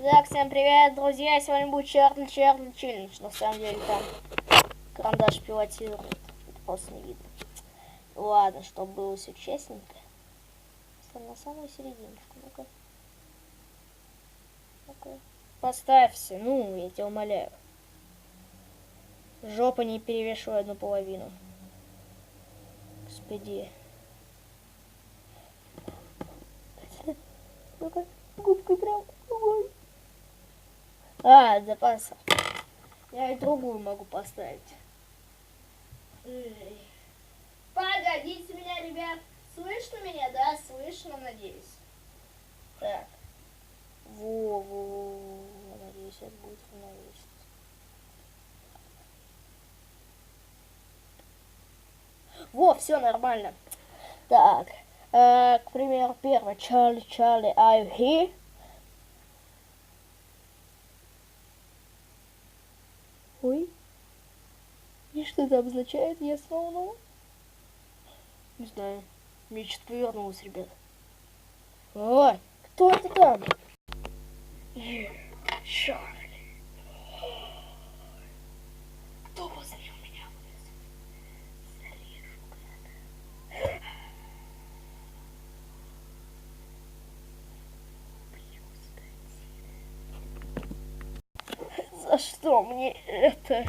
Итак, всем привет, друзья! Сегодня будет черный черный челлендж. На самом деле там карандаш пилотирует. Это просто не видно. Ладно, чтобы было все честненько. На самую серединку. Ну-ка. Ну-ка. Поставься, ну, я тебя умоляю. Жопа не перевешивай одну половину. Господи. Ну-ка, губкой прям. Ой. А, запаса. Я и другую могу поставить. Погодите меня, ребят. Слышно меня, да? Слышно, надеюсь. Так. Во, во, во, во. Надеюсь, это будет равновесие. Во, все нормально. Так. Э, к примеру, первое. Чарли, Чарли, are you here? Ой. И что это обозначает? Я снова ну? Не знаю. Мне что-то повернулось, ребят. Ой, кто это там? Е, За что мне это?